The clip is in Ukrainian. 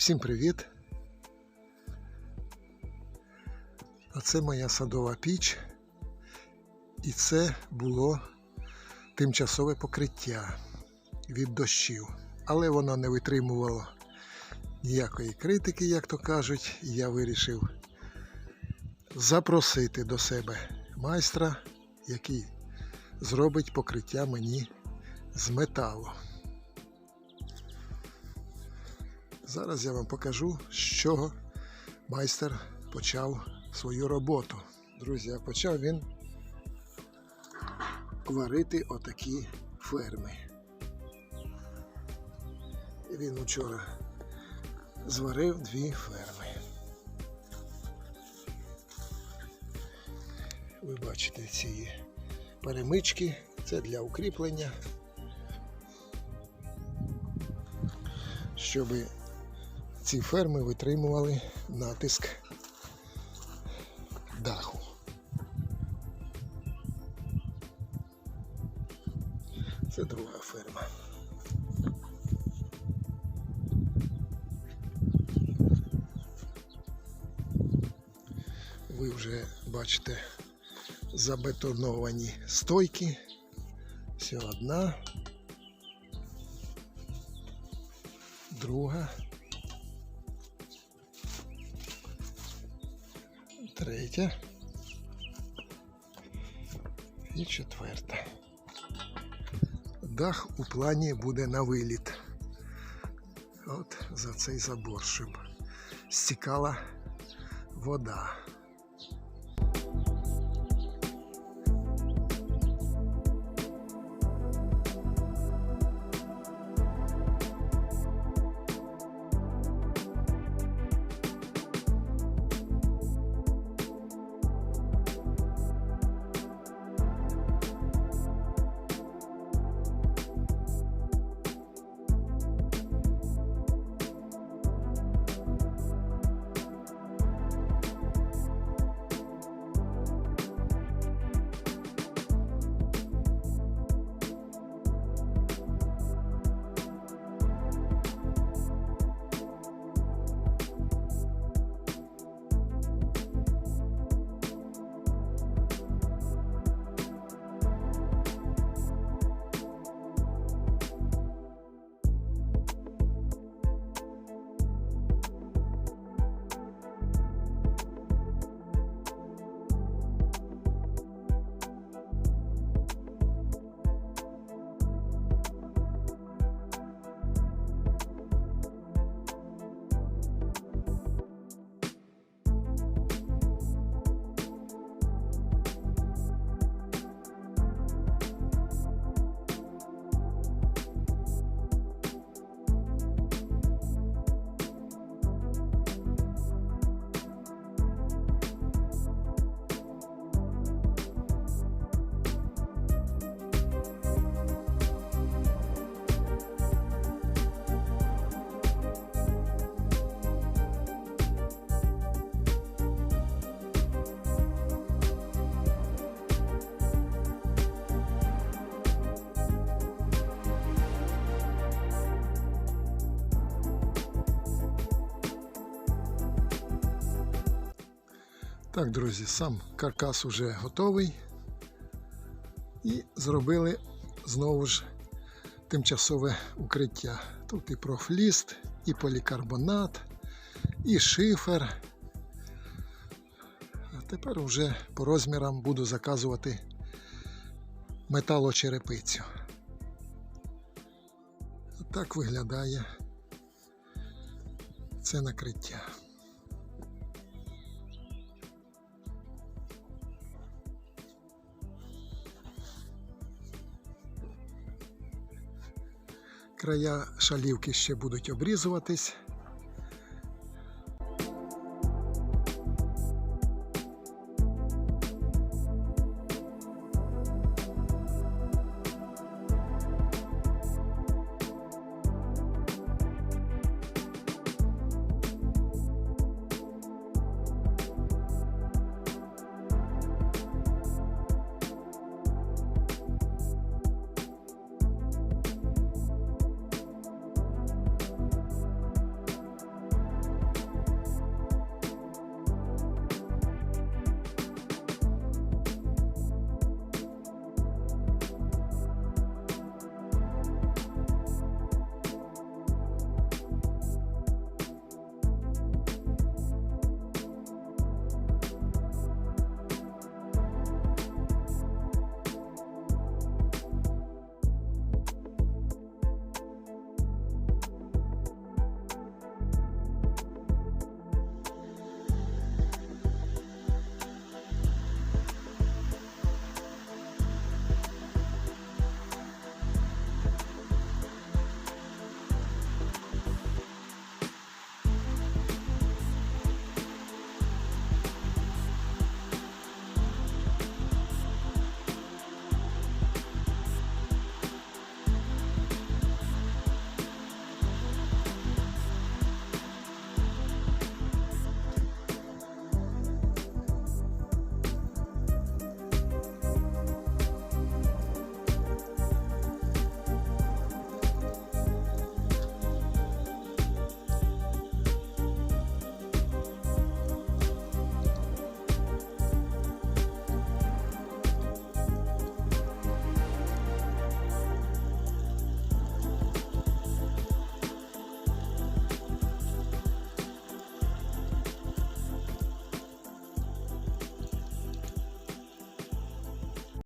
Всім привіт! А це моя садова піч. І це було тимчасове покриття від дощів. Але воно не витримувало ніякої критики, як то кажуть, і я вирішив запросити до себе майстра, який зробить покриття мені з металу. Зараз я вам покажу, з чого майстер почав свою роботу. Друзі, а почав він варити отакі ферми. І Він вчора зварив дві ферми. Ви бачите ці перемички, це для укріплення, щоб ці ферми витримували натиск даху. Це друга ферма. Ви вже бачите забетоновані стойки. Все одна, друга. Третя і четверта. Дах у плані буде на виліт. От за цей забор, щоб стікала вода. Так, друзі, сам каркас уже готовий. І зробили знову ж тимчасове укриття. Тут і профліст, і полікарбонат, і шифер. А тепер вже по розмірам буду заказувати металочерепицю. Так виглядає це накриття. Края шалівки ще будуть обрізуватись